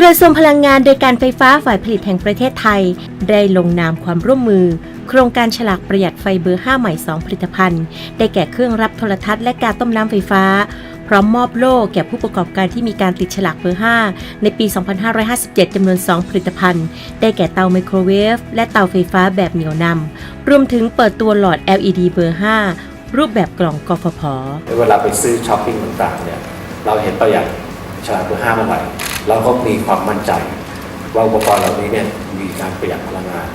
กระทรวงพลังงานโดยการไฟฟ้าฝ่ายผลิตแห่งประเทศไทย ได้ลงนามความร่วมมือ โครงการฉลากประหยัดไฟเบอร์ 5 ใหม่ 2 ผลิตภัณฑ์ ได้แก่เครื่องรับโทรทัศน์และการต้มน้ำไฟฟ้า พร้อมมอบโล่แก่ผู้ประกอบการที่มีการติดฉลากเบอร์ 5 ในปี 2557 จำนวน 2 ผลิตภัณฑ์ ได้แก่เตาไมโครเวฟและเตาไฟฟ้าแบบเหนียวนำรวมถึงเปิดตัวหลอด LED เบอร์ 5 รูปแบบกล่องกฟผ เวลาไปซื้อช้อปปิ้งต่างๆเนี่ยเราเห็นประหยัดฉลากเบอร์ห้าเมื่อไหร่ เราก็มีความมั่นใจ ว่าอุปกรณ์เหล่านี้เนี่ยมีการประหยัดพลังงาน